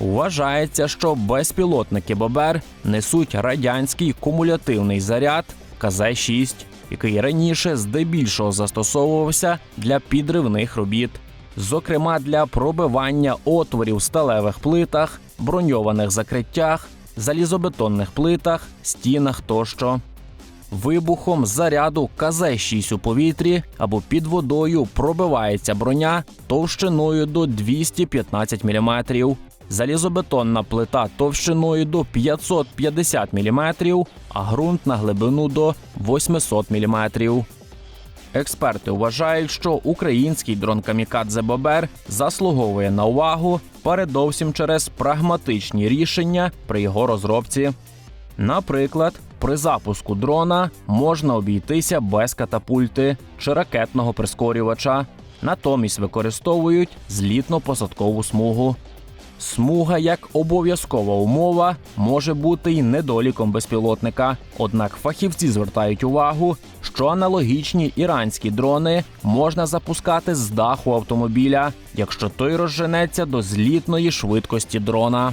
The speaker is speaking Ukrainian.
Вважається, що безпілотники Бобер несуть радянський кумулятивний заряд КЗ-6, який раніше здебільшого застосовувався для підривних робіт, зокрема для пробивання отворів в сталевих плитах, броньованих закриттях, залізобетонних плитах, стінах тощо. Вибухом заряду КЗ-6 у повітрі або під водою пробивається броня товщиною до 215 мм, залізобетонна плита товщиною до 550 мм, а ґрунт на глибину до 800 мм. Експерти вважають, що український дрон Камікадзе Бобер заслуговує на увагу передовсім через прагматичні рішення при його розробці. Наприклад, при запуску дрона можна обійтися без катапульти чи ракетного прискорювача, натомість використовують злітно-посадкову смугу. Смуга як обов'язкова умова може бути й недоліком безпілотника. Однак фахівці звертають увагу, що аналогічні іранські дрони можна запускати з даху автомобіля, якщо той розженеться до злітної швидкості дрона.